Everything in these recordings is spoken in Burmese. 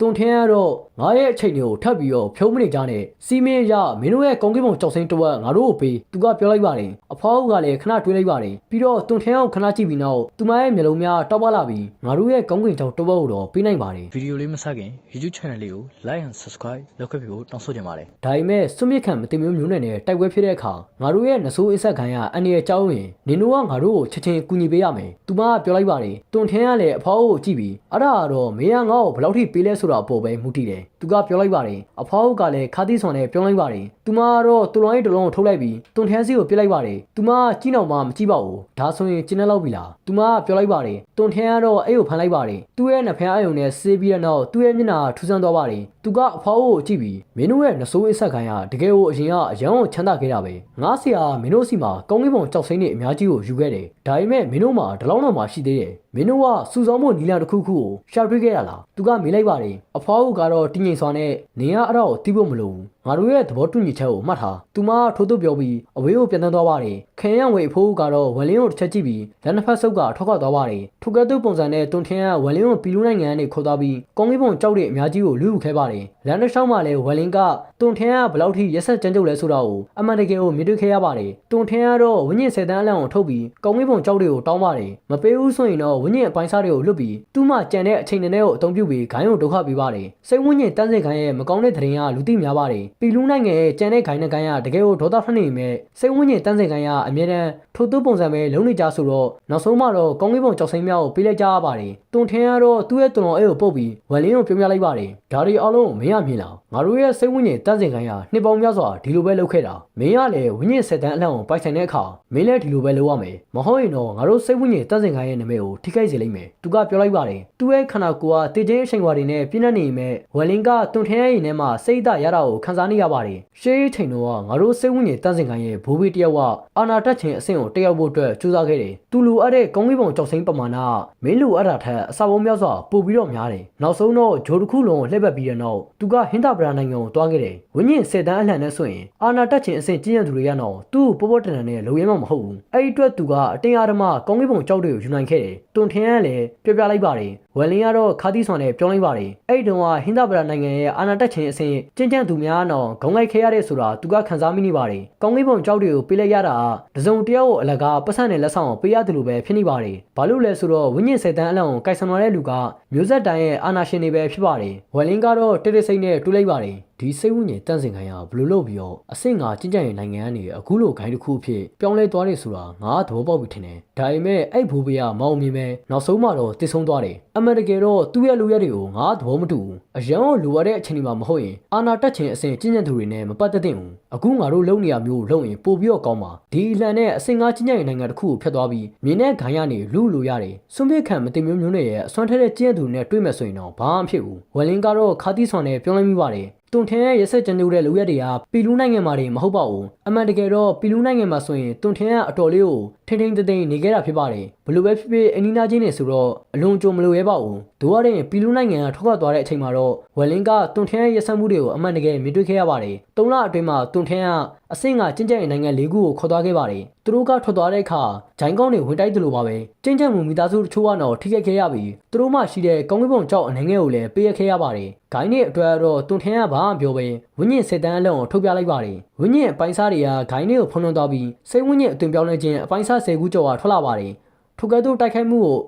တွန်ထင်းကတော့ငါရဲ့အချိန်တွေကိုထပ်ပြီးတော့ဖြုံးမနေကြနဲ့စီမင်းရမင်းတို့ရဲ့ကောင်းကင်ဘုံကြောက်စိမ့်တစ်ဝက်ငါတို့ကိုပေးသူကပြောလိုက်ပါတယ်အဖွားကလည်းခဏတွေးလိုက်ပါတယ်ပြီးတော့တွန်ထင်းအောင်ခဏကြည့်ပြီးနောက်သူမရဲ့မျက်လုံးများတောက်ပလာပြီးငါတို့ရဲ့ကောင်းကင်ကြောက်တစ်ဝက်ကိုတော့ပေးနိုင်ပါတယ်ဗီဒီယိုလေးမစခင် YouTube channel လေးကို like and subscribe လုပ်ခဲ့ပြီးဖို့တောင်းဆိုချင်ပါတယ်ဒါပေမဲ့စွန့်မြစ်ခံမတင်မျိုးမျိုးနဲ့နဲ့တိုက်ပွဲဖြစ်တဲ့အခါငါတို့ရဲ့နဆိုးအဆက်ခံရအန်ဒီရဲ့ကြောင်းရင်နင်တို့ကငါတို့ကိုချက်ချင်းကူညီပေးရမယ်။သူမကပြောလိုက်ပါတယ်။တွန်ထင်းကလည်းအဖွားကိုကြည့်ပြီးအဲ့ဒါကတော့မင်းကငါ့ကိုဘယ်လောက်ထိပေးလဲဆိုတာအပေါ်ပဲမူတည်တယ်။သူကပြောလိုက်ပါတယ်။အဖွားကလည်းခါသီးဆွန်နဲ့ပြောလိုက်ပါတယ်။သူမကတော့တူလောင်းရဲ့တလုံးကိုထုတ်လိုက်ပြီးတွန်ထင်းစီကိုပြစ်လိုက်ပါတယ်။သူမကကြီးနောက်မှမကြည့်ပါဘူး။ဒါဆိုရင်ကျင်းနေလောက်ပြီလား။သူမကပြောလိုက်ပါတယ်။တွန်ထင်းကတော့အဲ့ကိုဖမ်းလိုက်ပါတယ်။သူ့ရဲ့နှဖျားအယုံနဲ့ဆေးပြီးတဲ့နောက်သူ့ရဲ့မျက်နှာထူဆန်းသွားပါတယ်။သူကအဖွားကိုကြည့်ပြီးမင်းတို့ရဲ့နဆိုးအဆက်ခံရတကယ်ကိုအရင်ကအရန်ကိုချမ်းသာခဲ့တာပဲ။ငါဆရာကမင်းတို့စီမှာကောင်းကင်ဘုံကြောက်စိမ့်နေအများကြီးကိုယူခဲ့တယ်။ဒါပေမဲ့မင်းတို့မှာဒီလောက်တော့မှရှိသေးတယ်။မင်းတို့ကစူဆောင်းဖို့နီလန်တစ်ခုခုကိုရှာတွေ့ခဲ့ရလား။သူကမေးလိုက်ပါတယ်။အဖွားကကတော့တင်းငိမ်စွာနဲ့နေရအဲ့ဒါကိုတီးဖို့မလိုဘူး။ ငါတို့ရဲ့သဘောတူညီချက်ကိုမှတ်ထား။သူမထိုးသွပြောပြီးအဝေးကိုပြန်တန်းသွားပါတယ်။ခင်ရန်ဝေအဖိုးကတော့ဝယ်လင်းကိုတစ်ချက်ကြည့်ပြီးလက်နှစ်ဖက်ဆုပ်ကထွက်ခွာသွားပါတယ်။ထိုကဲ့သို့ပုံစံနဲ့တွန်ထင်းကဝယ်လင်းကိုပီလူးနိုင်ငံကနေခေါ်သွားပြီးကောင်းကင်ဘုံကြောက်တဲ့အများကြီးကိုလူယူခဲ့ပါတယ်။လန်တစ်ချောင်းမှာလည်းဝယ်လင်းကတွန်ထင်းကဘယ်လောက်ထိရက်ဆက်ကြမ်းကြုတ်လဲဆိုတာကိုအမှန်တကယ်ကိုမြင်တွေ့ခဲ့ရပါတယ်။တွန်ထင်းကတော့ဝင်းညင်ဆယ်တန်းအလန့်ကိုထုတ်ပြီးကောင်းကင်ဘုံကြောက်တွေကိုတောင်းပါတယ်။မပေးဘူးဆိုရင်တော့ဝင်းညင်အပိုင်းစားတွေကိုလွတ်ပြီးသူ့မှကြံတဲ့အချိန်နဲ့ကိုအသုံးပြုပြီးဂိုင်းကိုဒုက္ခပေးပါတယ်။စိတ်ဝင်းညင်တန်းစင်ခိုင်းရဲ့မကောင်းတဲ့သတင်းကလူသိများပါတယ်။ပီလူးနိုင်ငံရဲ့ကြံတဲ့ဂိုင်းနဲ့ဂိုင်းကတကယ်ကိုဒေါသထွက်နေပေမဲ့စိတ်ဝင်းညင်တန်းစင်ခိုင်းကအမြဲတမ်းထိုသူပုံစံပဲလုံးနေကြဆိုတော့နောက်ဆုံးမှတော့ကောင်းကင်ဘုံကြောက်စိမ့်များကိုပေးလိုက်ကြရပါတယ်။တွန်ထင်းကတော့သူ့ရဲ့တွန်တော်အဲ့ကိုပုတ်ပြီးဝယ်လင်းကိုပြောပြလိုက်ပါတယ်။ဒါတွေအားလုံးကိုမင်းရမြင်လား။ငါတို့ရဲ့စိတ်ဝင်းညင်တန်းစင်ခိုင်းကနှစ်ပေါင်းများစွာဒီလိုပဲလုပ်ခဲ့တာ။မင်းကလည်းဝင်းညင်ဆက်တန်းအလန့်ကိုပိုက်ဆိုင်တဲ့အခါမင်းလည်းဒီလိုပဲလုပ်ရမယ်။မဟုတ်ရင်တော့ငါတို့စိတ်ဝင်းညင်တန်းစင်ခိုင်းရဲ့နာမည်ကိုထိခိုက်စေလိမ့်မယ်။သူကပြောလိုက်ပါတယ်။သူ့ရဲ့ခန္ဓာကိုယ်ကတည်ခြင်းအချိန်ဝါတွေနဲ့ပြည့်နှက်နေပေမဲ့ဝယ်လင်းကတွန်ထင်းရဲ့ရင်ထဲမှာစိတ်ဓာတ်ရတာကိုခံစားနေရပါတယ်။ရှေးချိန်တော့ငါတို့စိတ်ဝင်းညင်တန်းစင်ခိုင်းရဲ့ဘိုးဘေးတယောက်ကအာနာတက်ခြင်းအဆင့်ကိုတက်ရောက်ဖို့အတွက်ကြိုးစားခဲ့တယ်။သူလူအပ်တဲ့ကောင်းကင်ဘုံကြောက်စိမ့်ပမာဏမင်းလူအပ်တာထက်အစာပုံများစွာပိုပြီးတော့များတယ်။နောက်ဆုံးတော့ဂျိုတစ်ခုလုံးကိုလှည့်ပတ်ပြီးတဲ့နောက်သူကဟင်္သာပရာနိုင်ငံကိုတွားခဲ့တယ်။ဝင်းညင်စေတန်းအလှန်နဲ့ဆိုရင်အာနာတက်ခြင်းအဆင့်ကျင့်ရသူတွေကတော့သူ့ကိုပေါ်ပေါ်တန်တန်နဲ့လုံရဲမှမဟုတ်ဘူး။အဲ့ဒီအတွက်သူကအတင်းအားဓမ္မကောင်းကင်ဘုံကြောက်တွေကိုယူနိုင်ခဲ့တယ်။တွန်ထင်းကလည်းပြောပြလိုက်ပါတယ်။ ဝယ်လင်းကတော့ခါသီးဆွန်နဲ့ပြောလိုက်ပါတယ်။အဲ့ဒီတုန်းကဟင်္သာပရာနိုင်ငံရဲ့အာနာတက်ခြင်းအဆင့်ကျင့်ကြံသူများတော့ဂုံလိုက်ခဲ့ရတဲ့ဆိုတာသူကခံစားမိနေပါတယ်။ကောင်းကင်ဘုံကြောက်တွေကိုပေးလိုက်ရတာကတစုံတယောက်ကိုအလကားပတ်စံနဲ့လက်ဆောင်ကိုပေးရတယ်လို့ပဲဖြစ်နေပါတယ်။ဘာလို့လဲဆိုတော့ဝင်းညင်စေတန်းအလံကိုကိုက်ဆံလာတဲ့လူကမျိုးဆက်တိုင်းရဲ့အာနာရှင်တွေပဲဖြစ်ပါတယ်။ဝယ်လင်းကတော့တိတိစိတ်နဲ့တူးလိုက်ပါတယ်။ ဒီစိတ်ဝိညာဉ်တန့်စင်ခံရဘလို့လို့ပြီးတော့အဆင့်ငါကျင့်ကြံရဲ့နိုင်ငံကနေအခုလိုဂိုင်းတစ်ခုအဖြစ်ပြောင်းလဲသွားတယ်ဆိုတာငါသဘောပေါက်ပြီထင်တယ်။ဒါပေမဲ့အဲ့ဘူဘေးကမောင်မြင်မဲ့နောက်ဆုံးမှတော့တည်ဆုံးသွားတယ်။အမှန်တကယ်တော့သူ့ရဲ့လူရက်တွေကိုငါသဘောမတူဘူး။အရန်ကိုလိုရတဲ့အချိန်ဒီမှာမဟုတ်ရင်အာနာတက်ခြင်းအဆင့်ကျင့်ကြံသူတွေနဲ့မပတ်သက်သင့်ဘူး။အခုငါတို့လုံနေရမျိုးလုံရင်ပို့ပြီးတော့ကောင်းပါ။ဒီအလံနဲ့အဆင့်ငါကျင့်ကြံရဲ့နိုင်ငံတစ်ခုကိုဖျက်သွားပြီးမြင်းနဲ့ဂိုင်းကနေလူလိုရတယ်။စွန့်ပစ်ခံမတင်မျိုးမျိုးနဲ့ရဲ့အစွမ်းထက်တဲ့ကျင့်ကြံသူနဲ့တွေ့မယ်ဆိုရင်တော့ဘာမှမဖြစ်ဘူး။ဝယ်လင်းကတော့ခါတီးဆွန်နဲ့ပြောင်းလဲမိပါတယ်။ တွန်ထင်းရဲ့ရက်ဆက်ကြံကြုတ်တဲ့လူရက်တွေကပီလူးနိုင်ငံမှာတွေမဟုတ်ပါဘူးအမှန်တကယ်တော့ပီလူးနိုင်ငံမှာဆိုရင်တွန်ထင်းကအတော်လေးကိုထိမ့်ထိမ့်သိမ့်သိမ့်နေခဲ့တာဖြစ်ပါတယ်ဘလို့ပဲဖြစ်ဖြစ်အနီနာချင်းနေဆိုတော့အလွန်ကြုံမလို့ရဲပါဘူးဒိုရတဲ့ပီလူးနိုင်ငံကထွက်ခွာသွားတဲ့အချိန်မှာတော့ဝယ်လင်းကတွန်ထင်းရဲ့ရက်ဆက်မှုတွေကိုအမှန်တကယ်မြင်တွေ့ခဲ့ရပါတယ်၃လအတွင်းမှာတွန်ထင်းကအဆင့်ကကျင်းကျရဲ့နိုင်ငံ၄ခုကိုခေါ်သွားခဲ့ပါတယ် သူတို့ကထွက်သွားတဲ့အခါဂျိုင်းကောင်းတွေဝင်တိုက်တယ်လို့ပါပဲကျင်းကျမှုမိသားစုတချို့ကတော့ထိခိုက်ခဲ့ရပြီးသူတို့မှရှိတဲ့ကောင်းကင်ဘုံကြောက်အနေငယ်ကိုလည်းပေးရခဲ့ရပါတယ်ဂိုင်းတွေအတွက်တော့တွန်ထင်းကဘာမှပြောပဲဝင်းညင်စစ်တမ်းအလုံးကိုထုတ်ပြလိုက်ပါတယ်ဝင်းညင်အပိုင်းစားတွေကဂိုင်းတွေကိုဖုံးလွှမ်းသွားပြီးစိတ်ဝင်းညင်အသွင်ပြောင်းလဲခြင်းအပိုင်းစား၁၀ခုကျော်ကထွက်လာပါတယ်ထိုကဲ့သို့တိုက်ခိုက်မှုကို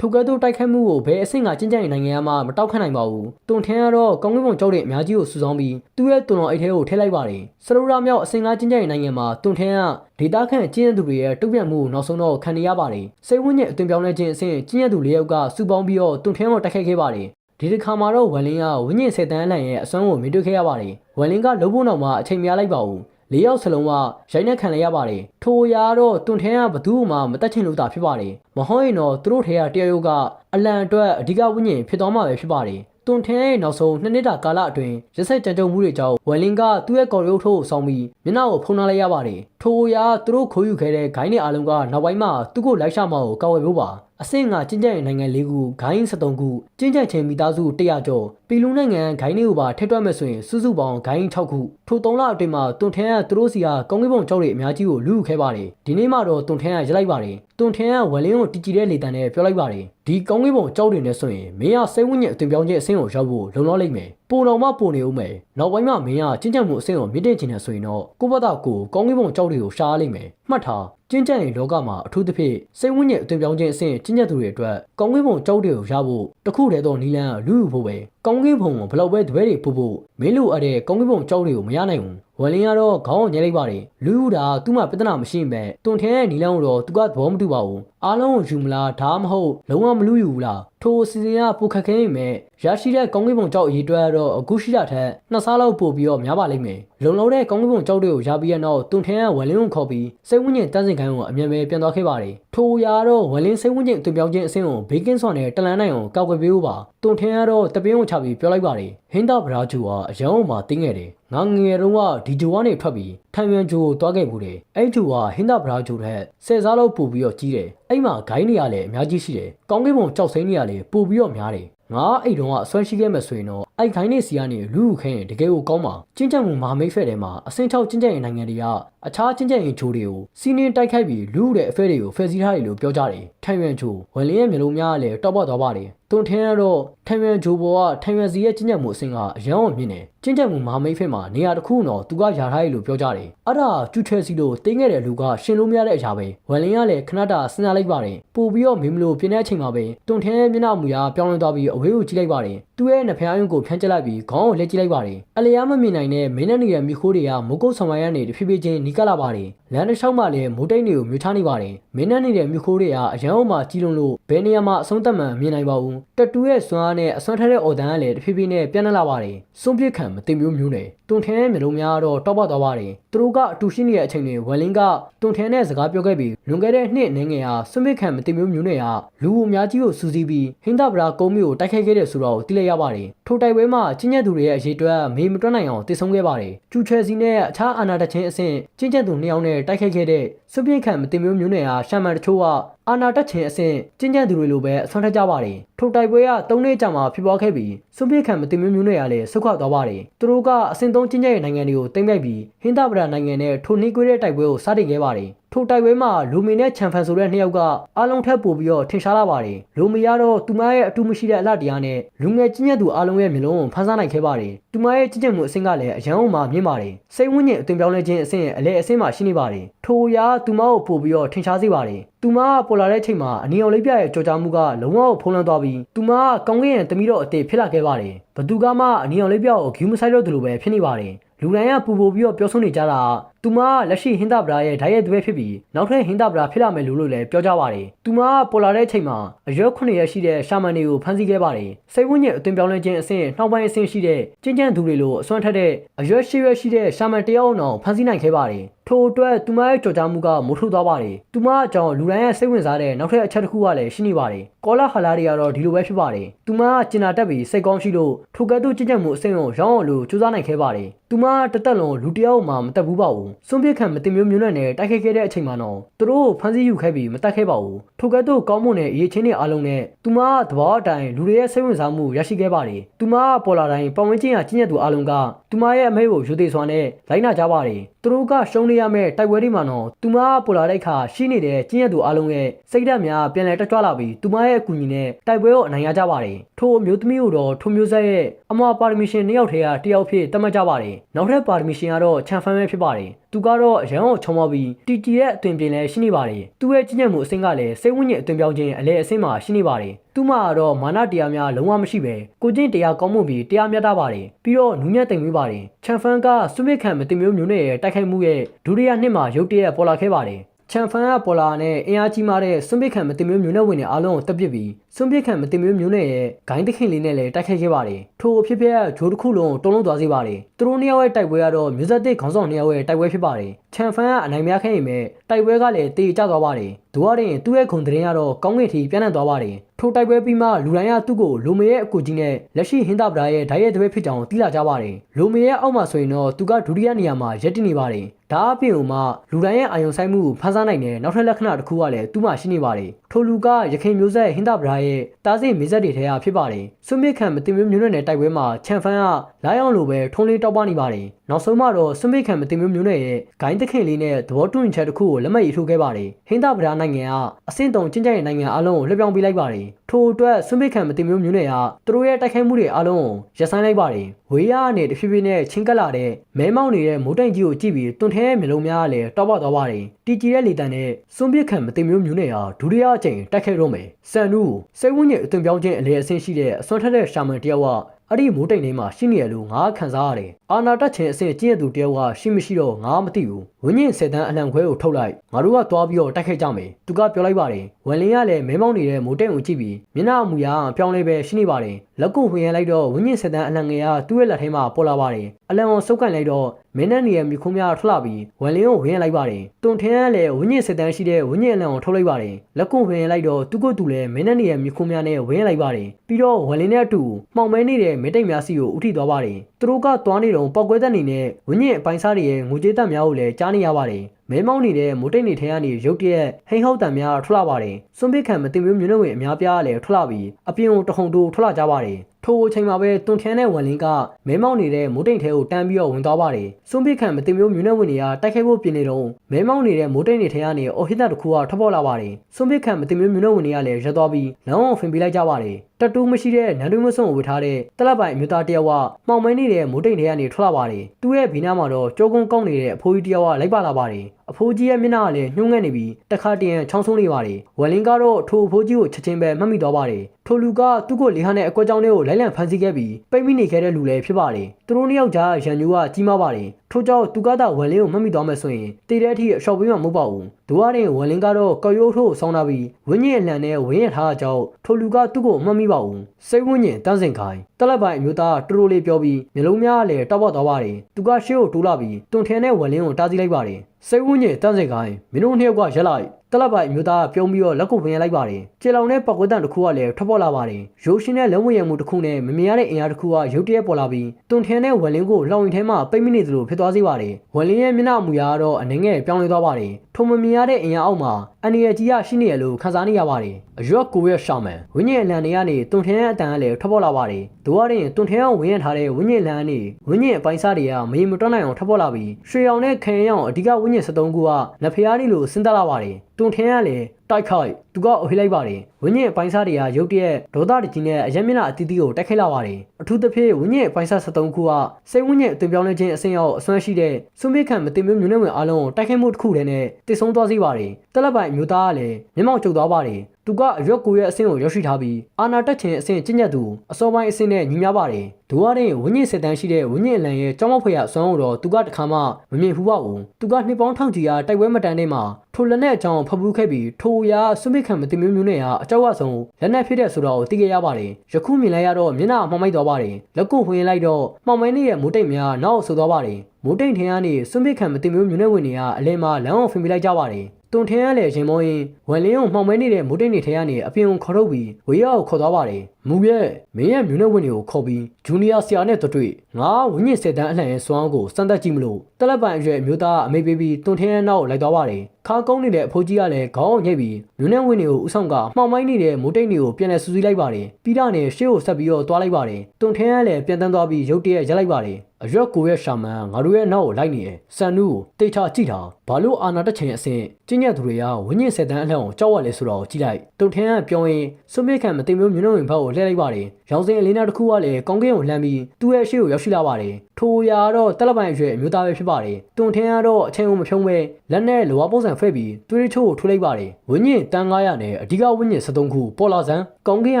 ထိုကဲ့သို့တိုက်ခိုက်မှုကိုဘယ်အဆင့်ကကျင်းကျရဲ့နိုင်ငံမှာမတောက်ခတ်နိုင်ပါဘူး။တွန်ထင်းကတော့ကောင်းကင်ဘုံကြောက်တဲ့အများကြီးကိုစုဆောင်းပြီးသူ့ရဲ့တွန်တော်အိတ်ထဲကိုထည့်လိုက်ပါတယ်။စရိုရာမြောက်အဆင့်ကကျင်းကျရဲ့နိုင်ငံမှာတွန်ထင်းကဒေတာခန့်ကျင်းသူတွေရဲ့တုံ့ပြန်မှုကိုနောက်ဆုံးတော့ခံနေရပါတယ်။စိတ်ဝင်းရဲ့အသွင်ပြောင်းလဲခြင်းအဆင့်ကျင်းသူလေးယောက်ကစုပေါင်းပြီးတော့တွန်ထင်းကိုတိုက်ခိုက်ခဲ့ပါတယ်။ဒီတစ်ခါမှာတော့ဝမ်လင်းကဝင်းညင်စေတန်းအလန့်ရဲ့အစွမ်းကိုမြင်တွေ့ခဲ့ရပါတယ်။ဝမ်လင်းကလုံးဖို့နောက်မှာအချိန်များလိုက်ပါဘူး။ လေးယောက်စလုံးကရိုက်နှက်ခံလိုက်ရပါတယ်။ထိုအရာတော့တွန်ထန်းကဘသူ့မှမတက်ချင်လို့တာဖြစ်ပါတယ်။မဟုတ်ရင်တော့သူတို့ထဲကတယောက်ယောက်ကအလံအတွက်အဓိကဝိညာဉ်ဖြစ်သွားမှာပဲဖြစ်ပါတယ်။တွန်ထန်းရဲ့နောက်ဆုံးနှစ်နှစ်တာကာလအတွင်းရက်ဆက်ကြံကြုံမှုတွေကြောင့်ဝယ်လင်ကသူ့ရဲ့ကော်ရုပ်ထိုးကိုစောင်းပြီးမျက်နှာကိုဖုံးနှားလိုက်ရပါတယ်။ထိုအရာသူတို့ခိုးယူခဲ့တဲ့ဂိုင်းတွေအားလုံးကနောက်ပိုင်းမှာသူ့ကိုလိုက်ရှာမှာကိုကောက်ဝယ်ဖို့ပါ။ အဆင့်ကကျင်းကျက်နိုင်ငံ၄ခုဂိုင်း73ခုကျင်းကျက်ချင်းမိသားစု100ကျော်ပြည်လူနိုင်ငံဂိုင်းတွေကိုပါထည့်တွက်မယ်ဆိုရင်စုစုပေါင်းဂိုင်း6ခုထို3လအတွင်းမှာတွန်ထန်းကသူတို့စီကကောင်းကင်ဘုံကျောက်တွေအများကြီးကိုလူယူခဲ့ပါတယ်ဒီနေ့မှတော့တွန်ထန်းကရလိုက်ပါတယ်တွန်ထန်းကဝယ်လင်းကိုတည်ကြည်တဲ့လေတံနဲ့ပြောလိုက်ပါတယ်ဒီကောင်းကင်ဘုံကျောက်တွေနဲ့ဆိုရင်မင်းကစိတ်ဝိညာဉ်အသွင်ပြောင်းခြင်းအဆင့်ကိုရောက်ဖို့လုံလောက်လိမ့်မယ်ပိုတော်မှပိုနေဦးမယ်နောက်ပိုင်းမှာမင်းကကျင်းကျက်မှုအဆင့်ကိုမြင့်တင်ချင်တယ်ဆိုရင်တော့ကိုယ့်ဘက်ကကိုကောင်းကင်ဘုံကျောက်တွေကိုရှားလိမ့်မယ်မှတ်ထား ကျင်းကျက်ရင်လောကမှာအထူးသဖြင့်စိတ်ဝိညာဉ်အသွင်ပြောင်းခြင်းအဆင့်ကျင်းကျက်သူတွေအတွက်ကောင်းကင်ဘုံကျောက်တွေကိုရဖို့တခုတည်းသောနီလန်ကလူယူဖို့ပဲ ကောင်းကင်ဘုံကိုဘယ်လောက်ပဲတပည့်တွေပို့ဖို့မင်းလိုအပ်တဲ့ကောင်းကင်ဘုံကျောက်တွေကိုမရနိုင်ဘူးဝယ်လင်းကတော့ခေါင်းအောင်ညှိလိုက်ပါတယ်လူယူတာသူ့မှာပြဿနာမရှိမဲ့တွန်ထဲတဲ့နီလန်ကိုတော့သူကသဘောမတူပါဘူးအားလုံးကိုယူမလားဒါမှမဟုတ်လုံးဝမလူယူဘူးလားထိုအစီအစဉ်ကပိုခက်ခဲနေမဲ့ရရှိတဲ့ကောင်းကင်ဘုံကျောက်အရေးအတွက်ကတော့အခုရှိတာထက်နှစ်ဆလောက်ပိုပြီးတော့များပါလိမ့်မယ်လုံလောက်တဲ့ကောင်းကင်ဘုံကျောက်တွေကိုရပြီးတဲ့နောက်တွန်ထဲကဝယ်လင်းကိုခေါ်ပြီးစိတ်ဝိညာဉ်တန်းစင်ခိုင်းကိုအမြန်ပဲပြန်သွားခဲ့ပါတယ်ထိုအရာတော့ဝယ်လင်းစိတ်ဝိညာဉ်အသွင်ပြောင်းခြင်းအဆင့်ကိုဘေးကင်းစွာနဲ့တလန်နိုင်အောင်ကောက်ွယ်ပေးဖို့ပါတွန်ထဲကတော့တပင်းကိုချပြီးပြောလိုက်ပါတယ်ဟင်းသားဗရာဂျူကအယောင်မှာတင်းခဲ့တယ်ငါငယ်တုန်းကဒီဂျိုကနေထွက်ပြီးထံရွန်ဂျိုကိုတွားခဲ့ဘူးတယ်အဲ့ဂျိုကဟင်းသားဗရာဂျိုထက်ဆယ်စားလောက်ပို့ပြီးတော့ကြီးတယ်အဲ့မှာဂိုင်းနေရလဲအများကြီးရှိတယ်ကောင်းကင်ဘုံကြောက်စိမ့်နေရလဲပို့ပြီးတော့များတယ်ငါအဲ့တုန်းကအစွမ်းရှိခဲ့မယ်ဆိုရင်တော့အဲ့ခိုင်းနေစီကနေလူလူခဲရင်တကယ်ကိုကောင်းပါကျင်းချက်မှုမဟာမိတ်ဖက်ထဲမှာအစင်းချောက်ကျင်းချက်ရင်နိုင်ငံတွေကအခြားကျင်းချက်ရင်ချိုးတွေကိုစီးနင်းတိုက်ခိုက်ပြီးလူလူတဲ့အဖက်တွေကိုဖယ်စီးထားတယ်လို့ပြောကြတယ်ထံရွန်ချိုဝယ်လင်းရဲ့မျိုးလုံးများကလည်းတောက်ပေါက်သွားပါတယ်တွန်ထင်းကတော့ထံရွန်ချိုဘောကထံရွန်စီရဲ့ကျင်းချက်မှုအဆင့်ကအရန်အောင်မြင့်တယ်ကျင်းချက်မှုမဟာမိတ်ဖက်မှာနေရာတစ်ခုတော့သူကယာထားရလို့ပြောကြတယ်အဲ့ဒါကျူချဲစီလို့တင်းခဲ့တဲ့လူကရှင်လို့မရတဲ့အရာပဲဝယ်လင်းကလည်းခဏတာစဉ်းစားလိုက်ပါတယ်ပို့ပြီးတော့မင်းမလို့ပြင်းတဲ့အချိန်မှာပဲတွန်ထင်းရဲ့မျက်နှာမူရာပြောင်းလဲသွားပြီးအဝေးကိုကြည့်လိုက်ပါတယ်သူ့ရဲ့နှဖျားယုံကိုဖြန်းကျလိုက်ပြီးခေါင်းကိုလက်ကြည့်လိုက်ပါတယ်အလျားမမြင်နိုင်တဲ့မင်းနဲ့နေတဲ့မိခိုးတွေကမိုးကုတ်ဆောင်မရနေတဖြည်းဖြည်းချင်းနီးကပ်လာပါတယ် လမ်းတစ်လျှောက်မှလည်းမိုးတိတ်တွေကိုမြူထားနေပါတယ်မင်းနဲ့နေတဲ့မိခိုးတွေကအရန်အောင်မှကြီးလုံးလို့ဘယ်နေရာမှာအဆုံးသက်မှန်မြင်နိုင်ပါဘူးတတူရဲ့စွမ်းအားနဲ့အစွမ်းထက်တဲ့အော်တန်ကလည်းတဖြည်းဖြည်းနဲ့ပြန်နှလာပါတယ်စွန့်ပစ်ခံမတင်မျိုးမျိုးနဲ့တွန်ထန်းရဲ့မျိုးလုံးများတော့တောက်ပသွားပါတယ်သူတို့ကအတူရှိနေတဲ့အချိန်တွေဝယ်လင်းကတွန်ထန်းနဲ့စကားပြောခဲ့ပြီးလွန်ခဲ့တဲ့နှစ်အနေငယ်ဟာစွန့်ပစ်ခံမတင်မျိုးမျိုးနဲ့ဟာလူအများကြီးကိုစူးစီးပြီးဟင်းဒဗရာကုန်းမျိုးကိုတိုက်ခိုက်ခဲ့တဲ့ဆိုတော့သိလိုက်ရပါတယ်ထိုတိုက်ပွဲမှာချင်းညက်သူတွေရဲ့အရေးအတွက်မေမတွက်နိုင်အောင်တည်ဆုံခဲ့ပါတယ်ကျူချယ်စီနဲ့အခြားအာနာတချင်းအဆင့်ချင်းချက်သူနှစ်ယောက်နဲ့တိုက်ခိုက်ခဲ့တဲ့ စွန့်ပစ်ခံမတင်မျိုးမျိုးနဲ့ဟာရှာမန်တချို့ကအာနာတက်ချင်းအဆင့်ကျင်းကျန်သူတွေလိုပဲအဆွမ်းထက်ကြပါတယ်ထိုတိုက်ပွဲက၃နှစ်ကြာမှဖြစ်ပွားခဲ့ပြီးစွန့်ပစ်ခံမတင်မျိုးမျိုးနဲ့ကလည်းဆုတ်ခွာသွားပါတယ်သူတို့ကအဆင့်၃ကျင်းကျန်ရဲ့နိုင်ငံတွေကိုတင်ပြိုက်ပြီးဟင်းဒဗရာနိုင်ငံနဲ့ထိုနှီးကွေးတဲ့တိုက်ပွဲကိုစတင်ခဲ့ပါတယ်ထိုတိုက်ပွဲမှာလူမီနဲ့ချန်ဖန်ဆိုတဲ့နှစ်ယောက်ကအားလုံးထက်ပိုပြီးတော့ထင်ရှားလာပါတယ်လူမီကတော့သူမရဲ့အတူမရှိတဲ့အလှတရားနဲ့လူငယ်ချင်းရက်သူအားလုံးရဲ့မျိုးလုံးကိုဖန်ဆန်းနိုင်ခဲ့ပါတယ်သူမရဲ့ကြည်ကြံမှုအဆင့်ကလည်းအရန်အောင်မှမြင့်ပါတယ်စိတ်ဝိညာဉ်အသွင်ပြောင်းလဲခြင်းအဆင့်ရဲ့အလဲအဆင့်မှာရှိနေပါတယ်ထိုအရာသူမကိုပို့ပြီးတော့ထင်ရှားစေပါတယ်သူမကပေါ်လာတဲ့အချိန်မှာအနီအောင်လေးပြရဲ့ကြော်ကြားမှုကလုံးဝဖုံးလွှမ်းသွားပြီးသူမကကောင်းကင်ရဲ့တမီတော့အသေးဖြစ်လာခဲ့ပါတယ်ဘသူကမှအနီအောင်လေးပြကိုဂူးမဆိုင်တော့သူလိုပဲဖြစ်နေပါတယ်လူတိုင်းကပူပူပြီးတော့ပြောဆိုနေကြတာ သူမကလက်ရှိဟင်းဒဗရာရဲ့ဓာတ်ရိုက်သွဲဖြစ်ပြီးနောက်ထပ်ဟင်းဒဗရာဖြစ်လာမယ်လို့လို့လည်းပြောကြပါတယ်သူမကပေါ်လာတဲ့အချိန်မှာအရွယ်9ရက်ရှိတဲ့ရှာမန်တွေကိုဖမ်းဆီးခဲ့ပါတယ်စိတ်ဝိညာဉ်အသွင်ပြောင်းလဲခြင်းအဆင့်နှောင်းပိုင်းအဆင့်ရှိတဲ့ကျဉ်ကျန်းသူတွေလိုအစွမ်းထက်တဲ့အရွယ်10ရက်ရှိတဲ့ရှာမန်တယောက်အောင်ဖမ်းဆီးနိုင်ခဲ့ပါတယ်ထိုအတွက်သူမရဲ့ကြော်ကြားမှုကမိုးထုတ်သွားပါတယ်။သူမအကြောင်းလူတိုင်းရဲ့စိတ်ဝင်စားတဲ့နောက်ထပ်အချက်တစ်ခုကလည်းရှိနေပါတယ်။ကောလာဟာလာတွေကတော့ဒီလိုပဲဖြစ်ပါတယ်။သူမကကျင်နာတက်ပြီးစိတ်ကောင်းရှိလို့ထိုကဲ့သို့ကြင်ကြံမှုအစိမ်းကိုရောင်းအောင်လို့စူးစမ်းနိုင်ခဲ့ပါတယ်။သူမတသက်လုံးလူတယောက်မှမတက်ဘူးပါဘူး။စွန့်ပစ်ခံမတင်မျိုးမျိုးနဲ့တိုက်ခိုက်ခဲ့တဲ့အချိန်မှာတော့သူတို့ဖမ်းဆီးယူခဲ့ပြီးမတက်ခဲ့ပါဘူး။ထိုကဲ့သို့ကောင်းမွန်တဲ့အရေးချင်းတွေအားလုံးနဲ့သူမကသဘောအတိုင်းလူတွေရဲ့စိတ်ဝင်စားမှုရရှိခဲ့ပါတယ်။သူမကပေါ်လာတိုင်းပတ်ဝန်းကျင်ကကျင့်ရသူအားလုံးကသူမရဲ့အမေကိုယူသေးစွာနဲ့လိုက်နာကြပါတယ်။သူတို့ကရှုံးနေရမယ့်တိုက်ပွဲတွေမှာတော့သူမကပေါ်လာတဲ့အခါရှိနေတဲ့ကျင့်ရသူအားလုံးရဲ့စိတ်ဓာတ်များပြန်လည်တက်ကြွလာပြီးသူမရဲ့အကူအညီနဲ့တိုက်ပွဲကိုအနိုင်ရကြပါတယ်။ထိုအမျိုးသမီးကိုတော့ထိုမျိုးဆက်ရဲ့အမွာပါရမီရှင်နှစ်ယောက်ထဲကတစ်ယောက်ဖြစ်သတ်မှတ်ကြပါတယ်။နောက်ထပ်ပါရမီရှင်ကတော့ချန်ဖန်ပဲဖြစ်ပါတယ်။ သူကတော့အရန်ကိုချုံမောပြီးတီတီရဲ့အသွင်ပြင်လဲရှိနေပါတယ်။သူ့ရဲ့ကျင့်ကြံမှုအဆင့်ကလည်းစိတ်ဝိညာဉ်အသွင်ပြောင်းခြင်းအလဲအဆင့်မှာရှိနေပါတယ်။သူ့မှာတော့မာနတရားများလုံးဝမရှိပဲကိုကျင့်တရားကောင်းမှုပြီးတရားမျှတပါတယ်။ပြီးတော့နူးညံ့သိမ်မွေးပါတယ်။ချန်ဖန်ကစွမစ်ခံမတင်မျိုးမျိုးနဲ့တိုက်ခိုက်မှုရဲ့ဒုတိယနှစ်မှာရုတ်တရက်ပေါ်လာခဲ့ပါတယ်။ချန်ဖန်ကပေါ်လာနဲ့အင်အားကြီးမားတဲ့စွန့်ပစ်ခံမတင်မျိုးမျိုးနဲ့ဝင်တဲ့အားလုံးကိုတက်ပစ်ပြီး စွန့်ပစ်ခံမတင်မျိုးမျိုးနဲ့ရဲ့ဂိုင်းတခင်လေးနဲ့လည်းတိုက်ခိုက်ခဲ့ပါတယ်ထိုအဖြစ်ဖြစ်ဂျိုးတစ်ခုလုံးတုံးလုံးသွားစေပါတယ်သူတို့နှစ်ယောက်ရဲ့တိုက်ပွဲကတော့မျိုးဆက်တစ်ခေါင်းဆောင်နှစ်ယောက်ရဲ့တိုက်ပွဲဖြစ်ပါတယ်ချန်ဖန်ကအနိုင်မရခဲ့ရင်ပဲတိုက်ပွဲကလည်းတေကျသွားပါတယ်ဒူရရင်သူ့ရဲ့ခုံတရင်ကတော့ကောင်းကင်ထီပြန့်နှံ့သွားပါတယ်ထိုတိုက်ပွဲပြီးမှလူတိုင်းကသူ့ကိုလိုမေရဲ့အကူကြီးနဲ့လက်ရှိဟင်းတာဗရာရဲ့ဓာတ်ရဲ့တပည့်ဖြစ်ကြောင်းသိလာကြပါတယ်လိုမေရဲ့အောက်မှာဆိုရင်တော့သူကဒုတိယနေရာမှာရပ်တည်နေပါတယ်ဒါအပြင်မှာလူတိုင်းရဲ့အာယုံဆိုင်မှုကိုဖန်ဆန်းနိုင်တဲ့နောက်ထပ်လက္ခဏာတစ်ခုကလည်းသူ့မှာရှိနေပါတယ်ထိုလူကရခိုင်မျိုးဆက်ဟင်းတာဗရာရဲ့တားစိမေဇက်တွေထဲကဖြစ်ပါတယ်ဆွမစ်ခံမတင်မျိုးမျိုးနဲ့တိုက်ပွဲမှာချန်ဖန်ကလာရောက်လိုပဲထုံးလေးတောက်ပနေပါတယ်နောက်ဆုံးမှတော့ဆွမစ်ခံမတင်မျိုးမျိုးနဲ့ရဲ့ဂိုင်းတခင်လေးနဲ့သဘောတူညီချက်တစ်ခုကိုလက်မှတ်ရေးထိုးခဲ့ပါတယ်ဟင်းတာဗရာနိုင်ငံကအဆင့်တုံချင်းကြရဲ့နိုင်ငံအလုံးကိုလွှဲပြောင်းပေးလိုက်ပါတယ်ထိုအတွက်ဆွမစ်ခံမတင်မျိုးမျိုးနဲ့ကသူတို့ရဲ့တိုက်ခိုက်မှုတွေအလုံးကိုရပ်ဆိုင်းလိုက်ပါတယ်ဝေးရကနေတဖြည်းဖြည်းနဲ့ချင်းကပ်လာတဲ့မဲမောင်းနေတဲ့မိုးတိုင်ကြီးကိုကြည့်ပြီးတွန်ထဲရဲ့မျိုးလုံးများကလည်းတောက်ပသွားပါတယ်တီကြီးတဲ့လေတံနဲ့စွန့်ပစ်ခံမတင်မျိုးမျိုးနဲ့ဟာဒုတိယအကြိမ်တိုက်ခိုက်တော့မယ်စန်နူစိတ်ဝိညာဉ်အသွင်ပြောင်းခြင်းအလေအဆင့်ရှိတဲ့အစွမ်းထက်တဲ့ရှာမန်တယောက်ကအဲ့ဒီမိုးတိမ်ထဲမှာရှိနေရလို့ငါခံစားရတယ်။အာနာတက်ချင်းအဆင့်ကျင့်ရသူတယောက်ကရှိမရှိတော့ငါမသိဘူး။ဝင်းညင်စေတန်းအလံခွဲကိုထုတ်လိုက်ငါတို့ကသွားပြီးတော့တိုက်ခိုက်ကြမယ်။သူကပြောလိုက်ပါတယ်။ဝန်လင်းကလည်းမဲမောင်းနေတဲ့မိုးတိမ်ကိုကြည့်ပြီးမျက်နှာအမူအရာပြောင်းလဲပဲရှိနေပါတယ်။လက်ကိုဝင်ရလိုက်တော့ဝင်းညင်စေတန်းအလံငယ်ကသူ့ရဲ့လက်ထဲမှာပေါ်လာပါတယ်။အလံကိုစုပ်ကန်လိုက်တော့ မင်းနဲ့နေရမြခုံးများထွက်လာပြီးဝန်လင်းကိုဝင်ရလိုက်ပါတယ်။တွန်ထင်းကလည်းဝင်းညင်စေတန်းရှိတဲ့ဝင်းညင်အလံကိုထုတ်လိုက်ပါတယ်။လက်ကိုဝင်ရလိုက်တော့သူကသူလည်းမင်းနဲ့နေရမြခုံးများနဲ့ဝင်ရလိုက်ပါတယ်။ပြီးတော့ဝန်လင်းနဲ့အတူမှောင်မဲနေတဲ့မင်းတိတ်များစီကိုဥထိသွားပါတယ်။သူတို့ကသွားနေတော့ပောက်ကွဲတဲ့အနေနဲ့ဝင်းညင်အပိုင်းစားတွေရဲ့ငိုကြေးတက်များကိုလည်းကြားနေရပါတယ်။မဲမောင်းနေတဲ့မိုးတိတ်နေထဲကနေရုတ်တရက်ဟိန်ဟုတ်တံများထွက်လာပါတယ်။စွန့်ပစ်ခံမတင်မျိုးမျိုးနဲ့ဝင်အများပြားလည်းထွက်လာပြီးအပြင်ကိုတဟုန်တိုးထွက်လာကြပါတယ်။ ထိုအချိန်မှာပဲတွန်ထန်းတဲ့ဝန်လင်းကမဲမောင်းနေတဲ့မိုးတိတ်ထဲကိုတန်းပြီးတော့ဝင်သွားပါတယ်။စွန့်ပစ်ခံမတင်မျိုးမျိုးနဲ့ဝင်တွေကတိုက်ခိုက်ဖို့ပြင်နေတော့မဲမောင်းနေတဲ့မိုးတိတ်နေထဲကနေအော်ဟစ်တာတစ်ခုကထွက်ပေါ်လာပါတယ်။စွန့်ပစ်ခံမတင်မျိုးမျိုးနဲ့ဝင်တွေကလည်းရက်သွားပြီးလောင်းအောင်ဖင်ပေးလိုက်ကြပါတယ်။ တတူးမရှိတဲ့နန်တူးမဆုံကိုဝတ်ထားတဲ့တလက်ပိုင်အမျိုးသားတယောက်ကမှောင်မဲနေတဲ့မိုးတိတ်ထဲကနေထွက်လာပါတယ်။သူ့ရဲ့ဘီနာမှာတော့ကြောကုန်းကောက်နေတဲ့အဖိုးကြီးတယောက်ကလိုက်ပါလာပါတယ်။အဖိုးကြီးရဲ့မျက်နှာကလည်းညှိုးငဲ့နေပြီးတခါတည်းချောင်းဆုံးနေပါတယ်။ဝယ်လင်းကတော့ထိုအဖိုးကြီးကိုချက်ချင်းပဲမှတ်မိသွားပါတယ်။ထိုလူကသူ့ကိုလေဟာနဲ့အကွက်ကြောင်းလေးကိုလိုက်လံဖမ်းဆီးခဲ့ပြီးပိတ်မိနေခဲ့တဲ့လူလည်းဖြစ်ပါတယ်။သူတို့နှစ်ယောက်ကြားရန်ညူကကြီးမားပါတယ်။ ထို့ကြောင့်သူကသာဝယ်လင်းကိုမှတ်မိသွားမယ်ဆိုရင်တည်တဲ့အထိအလျှော့ပေးမှာမဟုတ်ပါဘူး။ဒူရတဲ့ဝယ်လင်းကတော့ကော်ရိုးထိုးဆောင်းလာပြီးဝင်းညင်အလံနဲ့ဝင်းရထားအကြောင်းထိုလူကသူ့ကိုမှတ်မိပါဘူး။စိတ်ဝင်းညင်တန်းစင်ခိုင်းတလက်ပိုင်အမျိုးသားတူတူလေးပြောပြီးမျိုးလုံးများကလည်းတောက်ပေါက်သွားပါတယ်။သူကရှေ့ကိုတိုးလာပြီးတွန်ထန်တဲ့ဝယ်လင်းကိုတားဆီးလိုက်ပါတယ်။စိတ်ဝင်းညင်တန်းစင်ခိုင်းမင်းတို့နှစ်ယောက်ကရက်လိုက် တလက်ပိုင်အမျိုးသားကပြုံးပြီးတော့လက်ကိုဝင်ရလိုက်ပါတယ်။ကျေလောင်တဲ့ပောက်ကွက်တန်တစ်ခုကလည်းထွက်ပေါ်လာပါတယ်။ရိုးရှင်းတဲ့လုံးဝရံမှုတစ်ခုနဲ့မမြင်ရတဲ့အင်အားတစ်ခုကရုတ်တရက်ပေါ်လာပြီးတွန်ထန်တဲ့ဝယ်လင်းကိုလောင်ရင်ထဲမှာပိတ်မိနေသလိုဖြစ်သွားစေပါတယ်။ဝယ်လင်းရဲ့မျက်နှာမူရာကတော့အနေငယ်ပြောင်းလဲသွားပါတယ်။ထုံမမြင်ရတဲ့အင်အားအောက်မှာအန်ဒီရကြီးရရှိနေရလို့ခန်းစားနေရပါတယ်။အရွက်ကိုရဲ့ရှောင်းမန်ဝင်းညင်အလံတွေကနေတွန်ထန်ရဲ့အတန်ကလည်းထွက်ပေါ်လာပါတယ်။ဒိုရရင်တွန်ထန်အောင်ဝင်းရထားတဲ့ဝင်းညင်လန်ကနေဝင်းညင်အပိုင်းစားတွေကမရင်မတွန်းနိုင်အောင်ထွက်ပေါ်လာပြီးရွှေရောင်နဲ့ခရင်ရောင်အဓိကဝင်းညင်73ခုကလက်ဖျားလေးလိုဆင်းသက်လာပါတယ်။တွန်ထန်ကလည်းတိုက်ခိုက်သူကအဟိလိုက်ပါတယ်ဝင်းညင်အပိုင်းစားတွေကရုတ်တရက်ဒေါသတကြီးနဲ့အယက်မျက်နှာအတီးတီးကိုတိုက်ခိုက်လာပါတယ်အထူးသဖြင့်ဝင်းညင်အပိုင်းစား73ခုကစိတ်ဝင်းညင်အသွင်ပြောင်းလဲခြင်းအဆင့်ရောက်အစွမ်းရှိတဲ့စွန့်ပစ်ခံမတင်မျိုးမျိုးနဲ့ဝင်အားလုံးကိုတိုက်ခိုက်မှုတစ်ခုတည်းနဲ့တည်ဆုံးသွားစေပါတယ်တက်လက်ပိုင်မျိုးသားကလည်းမျက်မှောက်ကျုပ်သွားပါတယ် သူကအရွက်ကိုရဲ့အဆင့်ကိုရောက်ရှိထားပြီးအာနာတက်ခြင်းအဆင့်ကျင့်ကြတ်သူအစောပိုင်းအဆင့်နဲ့ညီမျှပါတယ်ဒူရတဲ့ဝင်းညင်စစ်တန်းရှိတဲ့ဝင်းညင်အလံရဲ့ကျောင်းမောက်ဖွေရအစွမ်းကိုတော့သူကတခါမှမမြင်ဘူးပါဘူးသူကနှစ်ပေါင်းထောင်ချီရာတိုက်ပွဲမတန်တဲ့မှာထိုလက်နဲ့အကြောင်းဖပူးခဲ့ပြီးထိုရာဆွမိခံမတင်မျိုးမျိုးနဲ့ဟာအကြောက်အဆုံးလက်နဲ့ဖြစ်တဲ့ဆိုတော့သိခဲ့ရပါတယ်ယခုမြင်လိုက်ရတော့မျက်နှာမှောင်မိုက်သွားပါတယ်လက်ကိုဝင်လိုက်တော့မှောင်မိုင်းနေတဲ့မိုးတိတ်များနောက်ဆိုသွားပါတယ်မိုးတိတ်ထင်းကနေဆွမိခံမတင်မျိုးမျိုးနဲ့ဝင်နေရအလဲမှာလမ်းအောင်ဖင်ပြလိုက်ကြပါတယ် တွန်ထင်းရလေရင်မောရင်ဝန်လင်းကိုမှောင်မဲနေတဲ့မိုးတိတ်နေထဲကနေအပြင်ကိုခေါ်ထုတ်ပြီးဝေးရကိုခေါ်သွားပါတယ် မူရဲ့မင်းရဲ့မြူနဲ့ဝင်တွေကိုခေါ်ပြီးဂျူနီယာဆရာနဲ့တွေ့ငါဝင်းညင်စက်တန်းအလှန်ရဲ့စွမ်းကိုစမ်းသပ်ကြည့်မလို့တက်လက်ပိုင်အရွယ်မျိုးသားအမေပေးပြီးတွန်ထင်းရနောက်လိုက်သွားပါတယ်ခါကုန်းနေတဲ့အဖိုးကြီးကလည်းခေါင်းအောင်ညိတ်ပြီးမြူနဲ့ဝင်တွေကိုဥဆောင်ကမှောင်မိုင်းနေတဲ့မိုးတိတ်တွေကိုပြန်လဲစူးစီးလိုက်ပါတယ်ပြီးတော့နေရှေ့ကိုဆက်ပြီးတော့သွားလိုက်ပါတယ်တွန်ထင်းရလည်းပြန်တန်းသွားပြီးရုတ်တရက်ရက်လိုက်ပါတယ်အရွက်ကိုရဲ့ရှာမန်ငါတို့ရဲ့နောက်ကိုလိုက်နေတယ်ဆန်နူးကိုတိတ်ချကြည့်တာဘာလို့အာနာတက်ချင်အဆင့်ကျင့်ရသူတွေကဝင်းညင်စက်တန်းအလှန်ကိုကြောက်ရလဲဆိုတော့ကြည့်လိုက်တုံထန်းကပြောရင်စွမစ်ခံမသိမျိုးမျိုးလုံးဝင်ဘက်ကိုလှည့်လိုက်ပါတယ်ရောင်စင်အလေးနာတစ်ခုကလည်းကောင်းကင်ကိုလှမ်းပြီးသူ့ရဲ့ရှေ့ကိုရောက်ရှိလာပါတယ်ထိုအရာကတော့တက်လက်ပိုင်အရွယ်အမျိုးသားပဲဖြစ်ပါတယ်တွန်ထင်းကတော့အချိန်ကိုမဖြုံးပဲလက်နဲ့လောဝပုံစံဖဲ့ပြီးသွေးချိုးကိုထိုးလိုက်ပါတယ်ဝင်းညင်တန်း900နဲ့အဓိကဝင်းညင်73ခုပေါ်လာစံကောင်းကင်က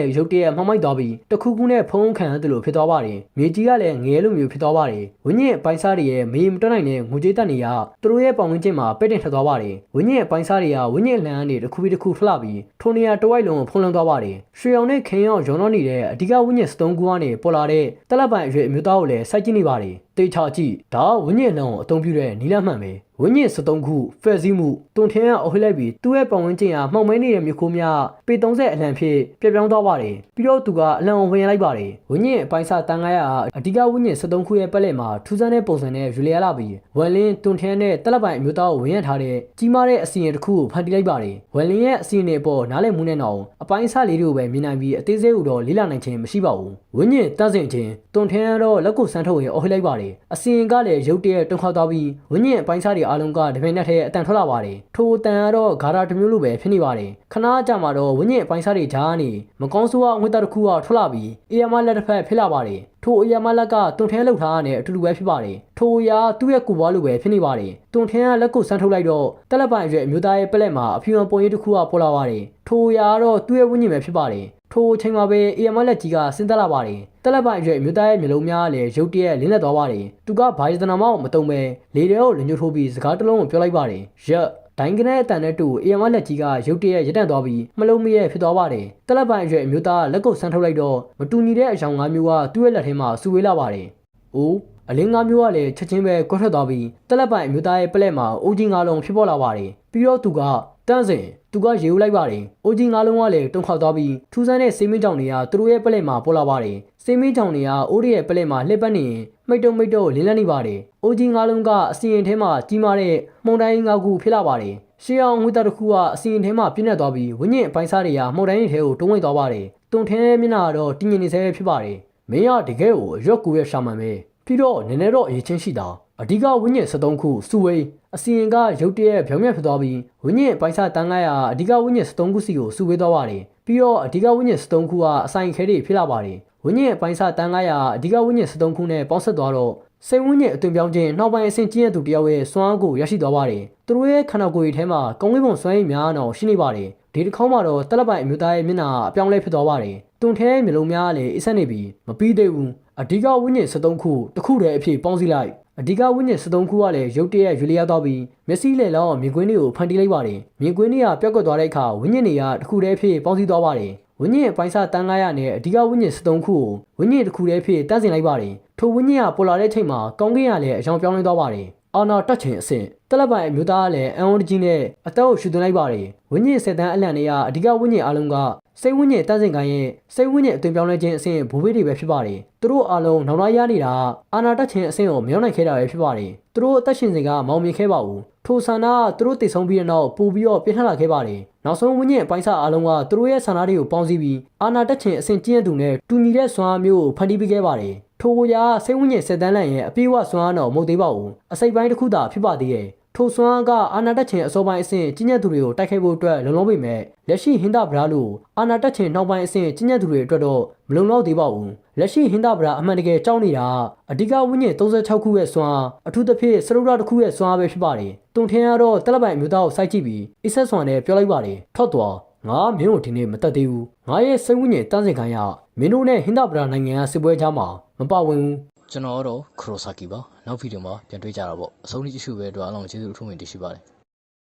လည်းရုတ်တရက်မှောက်မိုက်သွားပြီးတစ်ခုခုနဲ့ဖုံးခံရတယ်လို့ဖြစ်သွားပါတယ်မြေကြီးကလည်းငဲလိုမျိုးဖြစ်သွားပါတယ်ဝင်းညင်ပိုင်းစားတွေရဲ့မေးမတွက်နိုင်တဲ့ငွေကြေးတက်နေရသူတို့ရဲ့ပေါင်ဝင်းချင်းမှာပဲ့တင်ထသွားပါတယ်ဝင်းညင်ပိုင်းစားတွေကဝင်းညင်လန်ကနေတစ်ခုပြီးတစ်ခုလှပြီးထိုနေရာတဝိုက်လုံးကိုဖုံးလွှမ်းသွားပါတယ်ရွှေအောင်နဲ့ခင်းအောင်ရုံတော့နေတဲ့အဓိကဝင်းညင်73ခုကနေပေါ်လာတဲ့တက်လက်ပိုင်အရွယ်အမျိုးသားကိုလည်းစိုက်ကြည့်နေပါတယ်တေချာကြည့်ဒါဝင်းညင်လန်ကိုအသုံးပြုတဲ့နီလာမှန်ပဲ ဝင်းညင်73ခုဖဲ့စည်းမှုတွန်ထင်းကအုပ်လိုက်ပြီးသူ့ရဲ့ပတ်ဝန်းကျင်ဟာမှောင်မဲနေတဲ့မြို့ခိုးများပေ30အလံဖြစ်ပြပြောင်းသွားပါတယ်ပြီးတော့သူကအလံကိုဝင်လိုက်ပါတယ်ဝင်းညင်အပိုင်းစားတန်900အဓိကဝင်းညင်73ခုရဲ့ပတ်လက်မှာထူးဆန်းတဲ့ပုံစံနဲ့ယူလီယာလာပြီးဝမ်လင်းတွန်ထင်းနဲ့တက်လက်ပိုင်အမျိုးသားကိုဝင်ရထားတဲ့ကြီးမားတဲ့အစီရင်တစ်ခုကိုဖန်တီးလိုက်ပါတယ်ဝမ်လင်းရဲ့အစီရင်တွေပေါ်နားလည်မှုနဲ့တော့အပိုင်းစားလေးတွေကိုပဲမြင်နိုင်ပြီးအသေးစိတ်ကိုတော့လေ့လာနိုင်ခြင်းမရှိပါဘူးဝင်းညင်တန့်စင်ခြင်းတွန်ထင်းကတော့လက်ကိုစမ်းထုတ်ရင်အုပ်လိုက်ပါတယ်အစီရင်ကလည်းရုတ်တရက်တွန်းခေါက်သွားပြီးဝင်းညင်အပိုင်းစားတွေအားလုံးကတပင်နဲ့ထဲအတန်ထွက်လာပါတယ်ထိုအတန်ကတော့ဂါရာတစ်မျိုးလိုပဲဖြစ်နေပါတယ်ခဏကြာမှတော့ဝင်းညင်အပိုင်းစားတွေဂျားကနေမကောင်းဆိုးဝါးအငွေ့တစ်ခုကထွက်လာပြီးအေယာမလက်တစ်ဖက်ဖြစ်လာပါတယ်ထိုအရာမလက်ကတွန်ထဲလောက်ထားတဲ့အတူတူပဲဖြစ်ပါတယ်ထိုအရာသူ့ရဲ့ကိုပွားလိုပဲဖြစ်နေပါတယ်တွန်ထဲကလက်ကိုစမ်းထုတ်လိုက်တော့တက်လက်ပိုင်အရွယ်အမျိုးသားရဲ့ပလက်မှာအဖြူအပေါ်ရေးတစ်ခုကပေါ်လာပါတယ်ထိုအရာကတော့သူ့ရဲ့ဝိညာဉ်ပဲဖြစ်ပါတယ် ထိုအချိန်မှာပဲအေယာမလက်ကြီးကဆင်းသက်လာပါတယ်တက်လက်ပိုင်အရွယ်အမျိုးသားရဲ့မျိုးလုံးများလည်းရုတ်တရက်လင်းလက်သွားပါတယ်သူကဘာယတနာမောက်မတုံပဲလေတွေကိုလညှို့ထိုးပြီးစကားတစ်လုံးကိုပြောလိုက်ပါတယ်ရက်ဒိုင်းကနေအတန်နဲ့တူအေယမလက်ကြီးကရုတ်တရက်ရတန့်သွားပြီးမလုံးမရဲဖြစ်သွားပါတယ်တက်လက်ပိုင်အရွယ်အမျိုးသားလက်ကုပ်ဆန်းထုတ်လိုက်တော့မတူညီတဲ့အယောင်၅မျိုးကသူ့ရဲ့လက်ထဲမှာစူဝေးလာပါတယ်။အိုး အလင်း၅မျိုးကလည်းချက်ချင်းပဲကွက်ထွက်သွားပြီးတက်လက်ပိုင်အမျိုးသားရဲ့ပလက်မှာအိုးကြီး၅လုံးဖြစ်ပေါ်လာပါတယ်။ပြီးတော့သူကတန်းစင်သူကရေဦးလိုက်ပါတယ်။အိုးကြီး၅လုံးကလည်းတုံခေါက်သွားပြီးထူးဆန်းတဲ့စေးမင်းကြောင်တွေကသူတို့ရဲ့ပလက်မှာပေါ်လာပါတယ်။စေးမင်းကြောင်တွေကအိုးရဲ့ပလက်မှာလှည့်ပတ်နေရင်မိတ်တုံမိတ်တုံလင်းလန်းနေပါတယ်။အိုးကြီး၅လုံးကအစီရင်ထဲမှာကြီးမားတဲ့မှုန်တိုင်း၅ခုဖြစ်လာပါတယ်။ရှေးအောင်ငွေသားတစ်ခုကအစီရင်ထဲမှာပြည့်နေသွားပြီးဝိညာဉ်အပိုင်းစားတွေကမှုန်တိုင်းထဲကိုတုံးဝင်သွားပါတယ်။တုံထဲမျက်နှာကတော့တင်းငင်နေဆဲဖြစ်ပါတယ်။မင်းကတကယ်ကိုအရွက်ကူရဲ့ရှာမှန်ပဲ။ ပြီးတော့နည်းနည်းတော့အရေးချင်းရှိတာ။အဓိကဝိညာဉ်73ခုစုဝေးအစီရင်ကရုတ်တရက်ပြောင်းပြဖြစ်သွားပြီးဝိညာဉ်အပိုင်းစားတန်း900အဓိကဝိညာဉ်73ခုစီကိုစုဝေးသွားပါတယ်။ပြီးတော့အဓိကဝိညာဉ်73ခုကအဆိုင်ခဲတွေဖြစ်လာပါတယ်။ဝိညာဉ်အပိုင်းစားတန်း900အဓိကဝိညာဉ်73ခုနဲ့ပေါင်းဆက်သွားတော့စိတ်ဝိညာဉ်အသွင်ပြောင်းခြင်းနောက်ပိုင်းအဆင့်ကြီးတဲ့သူတယောက်ရဲ့စွမ်းအားကိုရရှိသွားပါတယ်။သူတို့ရဲ့ခန္ဓာကိုယ်ရဲ့ထဲမှာကောင်းကင်ဘုံစွမ်းရည်များအောင်ရှိနေပါတယ်။ဒီတစ်ခေါက်မှာတော့တက်လက်ပိုင်အမျိုးသားရဲ့မျက်နှာအပြောင်းလဲဖြစ်သွားပါတယ်။ တွန်ထဲမျိုးလုံးများလည်းအဆက်နေပြီးမပြီးသေးဘူး။အဓိကဝိညာဉ်73ခုတစ်ခုတည်းအဖြစ်ပေါင်းစည်းလိုက်အဓိကဝိညာဉ်73ခုကလည်းရုတ်တရက်ရွေလျားသွားပြီးမျက်စိလေလောင်းမြင်ကွင်းတွေကိုဖန်တီးလိုက်ပါတယ်မြင်ကွင်းတွေကပျောက်ကွက်သွားတဲ့အခါဝိညာဉ်တွေကတစ်ခုတည်းဖြစ်ပေါင်းစည်းသွားပါတယ်ဝိညာဉ်အပိုင်းစားတန်း900နဲ့အဓိကဝိညာဉ်73ခုကိုဝိညာဉ်တစ်ခုတည်းဖြစ်တန်းစင်လိုက်ပါတယ်ထိုဝိညာဉ်ကပေါ်လာတဲ့ချိန်မှာကောင်းကင်ကလည်းအယောင်ပြောင်းလဲသွားပါတယ် အာနာတက်ချင်အဆင့်တက်လက်ပိုင်အမျိုးသားကလည်းအန်ဝန်းကြီးနဲ့အသက်ကိုရှူသွင်းလိုက်ပါတယ်ဝိညာဉ်ဆက်တန်းအလန့်တွေကအဓိကဝိညာဉ်အလုံးကစိတ်ဝိညာဉ်တန်းစင်ကိုင်းရဲ့စိတ်ဝိညာဉ်အသွင်ပြောင်းလဲခြင်းအဆင့်ဘူဘေးတွေပဲဖြစ်ပါတယ်သူတို့အားလုံးနောက်လာရနေတာအာနာတက်ချင်အဆင့်ကိုမရောက်နိုင်ခဲ့တာပဲဖြစ်ပါတယ်သူတို့အသက်ရှင်စဉ်ကမောင်မြင်ခဲ့ပါဘူးထိုဆန္ဒကသူတို့တည်ဆုံးပြီးတဲ့နောက်ပို့ပြီးတော့ပြင်းထန်လာခဲ့ပါတယ်နောက်ဆုံးဝိညာဉ်အပိုင်းစားအားလုံးကသူတို့ရဲ့ဆန္ဒတွေကိုပေါင်းစည်းပြီးအာနာတက်ချင်အဆင့်ကျင့်သူနဲ့တူညီတဲ့စွမ်းအားမျိုးကိုဖန်တီးပေးခဲ့ပါတယ် ထိုကိုရာစိတ်ဝိညာဉ်ဆက်တန်းလန့်ရဲ့အပြေးဝစွမ်းအားတော့မဟုတ်သေးပါဘူးအစိပ်ပိုင်းတစ်ခုသာဖြစ်ပါသေးရဲ့ထိုစွမ်းအားကအာနာတက်ချင်အစောပိုင်းအဆင့်ကျင့်ညက်သူတွေကိုတိုက်ခိုက်ဖို့အတွက်လုံလောက်ပေမဲ့လက်ရှိဟင်္ဒဗရာလို့အာနာတက်ချင်နောက်ပိုင်းအဆင့်ကျင့်ညက်သူတွေအတွက်တော့မလုံလောက်သေးပါဘူးလက်ရှိဟင်္ဒဗရာအမှန်တကယ်ကြောက်နေတာအဓိကဝိညာဉ်36ခုရဲ့စွမ်းအားအထူးသဖြင့်စရုဒ္ဒတစ်ခုရဲ့စွမ်းအားပဲဖြစ်ပါတယ်တုံထင်းကတော့တက်လက်ပိုင်မျိုးသားကိုစိုက်ကြည့်ပြီးအဆက်စွမ်းနဲ့ပြောလိုက်ပါတယ်ထော့သွားငါမင်းတို့ဒီနေ့မတက်သေးဘူးငါရဲ့စိတ်ဝိညာဉ်တန်းစင်ခံရမင်းတို့နဲ့ဟင်္ဒဗရာနိုင်ငံကစစ်ပွဲကြားမှာ မပါဝင်ဘူးကျွန်တော်ကတော့ခရိုဆာကီပါနောက်ဗီဒီယိုမှာပြန်တွေ့ကြတာပေါ့အဆုံးထိကြည့်ရှုပဲအတွက်အားလုံးကျေးဇူးအထူးတင်ရှိပါတယ်